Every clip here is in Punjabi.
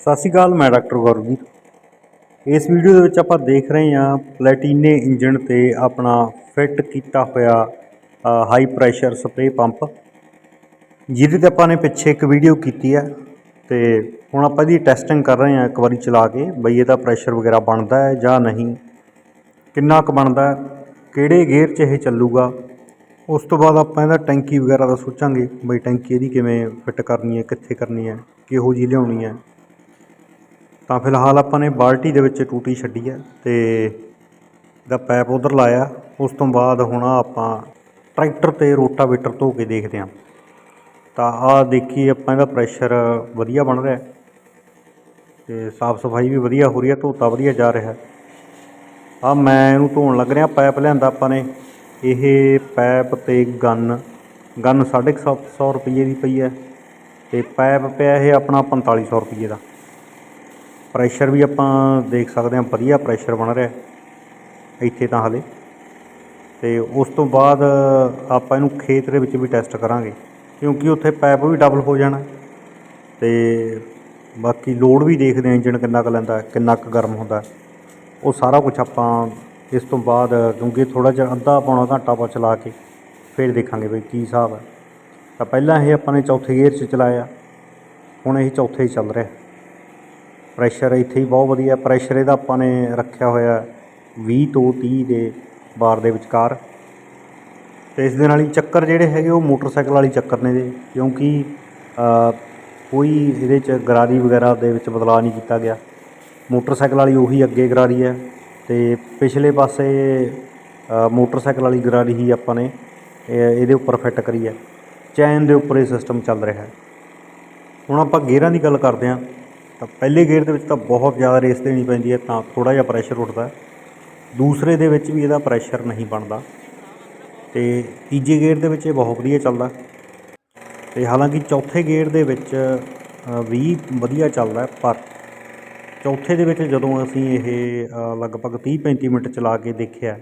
ਸਤਿ ਸ਼੍ਰੀ ਅਕਾਲ, ਮੈਂ ਡਾਕਟਰ ਗੌਰਵਜੀਤ। ਇਸ ਵੀਡੀਓ ਦੇ ਵਿੱਚ ਆਪਾਂ ਦੇਖ ਰਹੇ ਹਾਂ ਪਲੈਟੀਨੇ ਇੰਜਨ ਤੇ ਆਪਣਾ ਫਿੱਟ ਕੀਤਾ ਹੋਇਆ ਹਾਈ ਪ੍ਰੈਸ਼ਰ ਸਪਰੇਅ ਪੰਪ ਜਿਹਦੇ ਤੇ ਆਪਾਂ ਨੇ ਪਿੱਛੇ ਇੱਕ ਵੀਡੀਓ ਕੀਤੀ ਹੈ ਤੇ ਹੁਣ ਆਪਾਂ ਇਹਦੀ ਟੈਸਟਿੰਗ ਕਰ ਰਹੇ ਹਾਂ ਇੱਕ ਵਾਰੀ ਚਲਾ ਕੇ, ਬਈ ਇਹਦਾ ਪ੍ਰੈਸ਼ਰ ਵਗੈਰਾ ਬਣਦਾ ਹੈ ਜਾਂ ਨਹੀਂ, ਕਿੰਨਾ ਕੁ ਬਣਦਾ ਕਿਹੜੇ ਗੇਅਰ 'ਚ ਇਹ ਚੱਲੂਗਾ। ਉਸ ਤੋਂ ਬਾਅਦ ਆਪਾਂ ਇਹਦਾ ਟੈਂਕੀ ਵਗੈਰਾ ਦਾ ਸੋਚਾਂਗੇ, ਬਈ ਟੈਂਕੀ ਇਹਦੀ ਕਿਵੇਂ ਫਿੱਟ ਕਰਨੀ ਹੈ, ਕਿੱਥੇ ਕਰਨੀ ਹੈ, ਕਿਹੋ ਜਿਹੀ ਲਿਆਉਣੀ ਹੈ। ਤਾਂ ਫਿਲਹਾਲ ਆਪਾਂ ਨੇ ਬਾਲਟੀ ਦੇ ਵਿੱਚ ਟੂਟੀ ਛੱਡੀ ਹੈ ਤੇ ਇਹਦਾ ਪੈਪ ਉਧਰ ਲਾਇਆ। ਉਸ ਤੋਂ ਬਾਅਦ ਹੁਣ ਆਪਾਂ ਟਰੈਕਟਰ ਤੇ ਰੋਟਾਵੇਟਰ ਧੋ ਕੇ ਦੇਖਦੇ ਹਾਂ ਤਾਂ ਆਹ ਦੇਖੀ ਆਪਾਂ ਇਹਦਾ ਪ੍ਰੈਸ਼ਰ ਵਧੀਆ ਬਣ ਰਿਹਾ। ਹੈ ਤੇ ਸਾਫ਼ ਸਫ਼ਾਈ ਵੀ ਵਧੀਆ ਹੋ ਰਹੀ ਹੈ ਧੋਤਾ ਵਧੀਆ ਜਾ ਰਿਹਾ। ਹੈ ਆ ਮੈਂ ਇਹਨੂੰ ਧੋਣ ਲੱਗ ਰਿਹਾ ਪਾਈਪ ਲਿਆਂਦਾ ਆਪਾਂ ਨੇ। ਇਹ ਪਾਈਪ ਤੇ ਗਨ ਗਨ 750 ਰੁਪਏ ਦੀ ਪਈ ਹੈ ਤੇ ਪਾਈਪ ਪਿਆ ਇਹ ਆਪਣਾ 4500 ਰੁਪਏ ਦਾ। ਪ੍ਰੈਸ਼ਰ ਵੀ ਆਪਾਂ ਦੇਖ ਸਕਦੇ ਹਾਂ, ਵਧੀਆ ਪ੍ਰੈਸ਼ਰ ਬਣ ਰਿਹਾ ਇੱਥੇ ਤਾਂ ਹਲੇ। ਤੇ ਉਸ ਤੋਂ ਬਾਅਦ ਆਪਾਂ ਇਹਨੂੰ ਖੇਤ ਦੇ ਵਿੱਚ ਵੀ ਟੈਸਟ ਕਰਾਂਗੇ, ਕਿਉਂਕਿ ਉੱਥੇ ਪਾਈਪ ਵੀ ਡਬਲ ਹੋ ਜਾਣਾ ਤੇ ਬਾਕੀ ਲੋਡ ਵੀ ਦੇਖਦੇ ਹਾਂ ਇੰਜਣ ਕਿੰਨਾ ਕੁ ਲੈਂਦਾ, ਕਿੰਨਾ ਕੁ ਗਰਮ ਹੁੰਦਾ ਉਹ ਸਾਰਾ ਕੁਝ ਆਪਾਂ ਇਸ ਤੋਂ ਬਾਅਦ ਕਿਉਂਕਿ ਥੋੜਾ ਜਿਹਾ ਅੱਧਾ ਪੌਣਾ ਘੰਟਾ ਆਪਾਂ ਚਲਾ ਕੇ ਫਿਰ ਦੇਖਾਂਗੇ ਵੀ ਕੀ ਹਿਸਾਬ ਹੈ। ਤਾਂ ਪਹਿਲਾਂ ਇਹ ਆਪਾਂ ਨੇ ਚੌਥੇ ਗੇਅਰ 'ਚ ਚਲਾਇਆ, ਹੁਣ ਇਹ ਚੌਥੇ 'ਚ ਚੱਲ ਰਿਹਾ ਪ੍ਰੈਸ਼ਰ ਇੱਥੇ ਹੀ ਬਹੁਤ ਵਧੀਆ ਪ੍ਰੈਸ਼ਰ ਇਹਦਾ ਆਪਾਂ ਨੇ ਰੱਖਿਆ ਹੋਇਆ 20 ਤੋਂ 30 ਦੇ ਬਾਰ ਦੇ ਵਿਚਕਾਰ। ਤੇ ਇਸ ਦੇ ਨਾਲ ਹੀ ਚੱਕਰ ਜਿਹੜੇ ਹੈਗੇ ਉਹ ਮੋਟਰਸਾਈਕਲ ਵਾਲੀ ਚੱਕਰ ਨੇ ਜੀ, ਕਿਉਂਕਿ ਕੋਈ ਇਹਦੇ 'ਚ ਗਰਾਰੀ ਵਗੈਰਾ ਦੇ ਵਿੱਚ ਬਦਲਾਅ ਨਹੀਂ ਕੀਤਾ ਗਿਆ। ਮੋਟਰਸਾਈਕਲ ਵਾਲੀ ਉਹੀ ਅੱਗੇ ਗਰਾਰੀ ਹੈ ਤੇ ਪਿਛਲੇ ਪਾਸੇ ਮੋਟਰਸਾਈਕਲ ਵਾਲੀ ਗਰਾਰੀ ਹੀ ਆਪਾਂ ਨੇ ਇਹਦੇ ਉੱਪਰ ਫਿੱਟ ਕਰੀ ਹੈ। ਚੈਨ ਦੇ ਉੱਪਰ ਇਹ ਸਿਸਟਮ ਚੱਲ ਰਿਹਾ ਹੈ। ਹੁਣ ਆਪਾਂ ਗੇਅਰਾਂ ਦੀ ਗੱਲ ਕਰਦੇ ਹਾਂ। ਤਾਂ ਪਹਿਲੇ ਗੇਅਰ ਦੇ ਵਿੱਚ ਤਾਂ ਬਹੁਤ ਜ਼ਿਆਦਾ ਰੇਸ ਦੇਣੀ ਪੈਂਦੀ ਹੈ, ਤਾਂ ਥੋੜਾ ਜਿਹਾ ਪ੍ਰੈਸ਼ਰ ਉੱਠਦਾ ਦੂਸਰੇ ਦੇ ਵਿੱਚ ਵੀ ਇਹਦਾ ਪ੍ਰੈਸ਼ਰ ਨਹੀਂ ਬਣਦਾ। ਤੇ ਤੀਜੇ ਗੇਅਰ ਦੇ ਵਿੱਚ ਇਹ ਬਹੁਤ ਵਧੀਆ ਚੱਲਦਾ। ਤੇ ਹਾਲਾਂਕਿ ਚੌਥੇ ਗੇਅਰ ਦੇ ਵਿੱਚ ਵੀ ਵਧੀਆ ਚੱਲਦਾ ਪਰ ਚੌਥੇ ਦੇ ਵਿੱਚ ਜਦੋਂ ਅਸੀਂ ਇਹ ਲਗਭਗ 30 35 ਮਿੰਟ ਚਲਾ ਕੇ ਦੇਖਿਆ,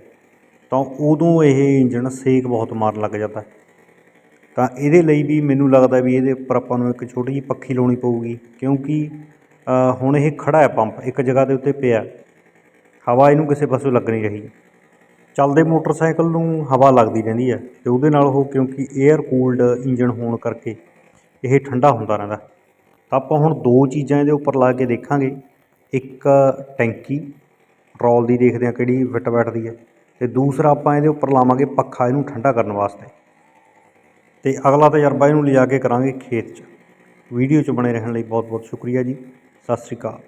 ਤਾਂ ਉਦੋਂ ਇਹ ਇੰਜਣ ਸੇਕ ਬਹੁਤ ਮਾਰਨ ਲੱਗ ਜਾਂਦਾ ਤਾਂ ਇਹਦੇ ਲਈ ਵੀ ਮੈਨੂੰ ਲੱਗਦਾ ਵੀ ਇਹਦੇ ਉੱਪਰ ਆਪਾਂ ਨੂੰ ਇੱਕ ਛੋਟੀ ਜਿਹੀ ਪੱਖੀ ਲਾਉਣੀ ਪਊਗੀ, ਕਿਉਂਕਿ ਹੁਣ ਇਹ ਖੜਾ ਹੈ ਪੰਪ, ਇੱਕ ਜਗ੍ਹਾ ਦੇ ਉੱਤੇ ਪਿਆ ਹਵਾ ਇਹਨੂੰ ਕਿਸੇ ਪਾਸੋਂ ਲੱਗਣੀ ਨਹੀਂ ਰਹੀ। ਚੱਲਦੇ ਮੋਟਰਸਾਈਕਲ ਨੂੰ ਹਵਾ ਲੱਗਦੀ ਰਹਿੰਦੀ ਹੈ ਤੇ ਉਹਦੇ ਨਾਲ ਉਹ ਕਿਉਂਕਿ 에ਅਰ ਕੂਲਡ ਇੰਜਨ ਹੋਣ ਕਰਕੇ ਇਹ ਠੰਡਾ ਹੁੰਦਾ ਰਹਿੰਦਾ। ਤਾਂ ਆਪਾਂ ਹੁਣ ਦੋ ਚੀਜ਼ਾਂ ਇਹਦੇ ਉੱਪਰ ਲਾ ਕੇ ਦੇਖਾਂਗੇ। ਇੱਕ ਟੈਂਕੀ ਪੈਟਰੋਲ ਦੀ ਦੇਖਦੇ ਹਾਂ ਕਿਹੜੀ ਫਿੱਟ ਬੈਠਦੀ ਹੈ। ਤੇ ਦੂਸਰਾ ਆਪਾਂ ਇਹਦੇ ਉੱਪਰ ਲਾਵਾਂਗੇ ਪੱਖਾ, ਇਹਨੂੰ ਠੰਡਾ ਕਰਨ ਵਾਸਤੇ। ਤੇ ਅਗਲਾ ਤਜਰਬਾ ਇਹਨੂੰ ਲਿਜਾ ਕੇ ਕਰਾਂਗੇ ਖੇਤ 'ਚ। ਵੀਡੀਓ 'ਚ ਬਣੇ ਰਹਿਣ ਲਈ ਬਹੁਤ ਬਹੁਤ ਸ਼ੁਕਰੀਆ ਜੀ। ਸਤਿ ਸ਼੍ਰੀ ਅਕਾਲ।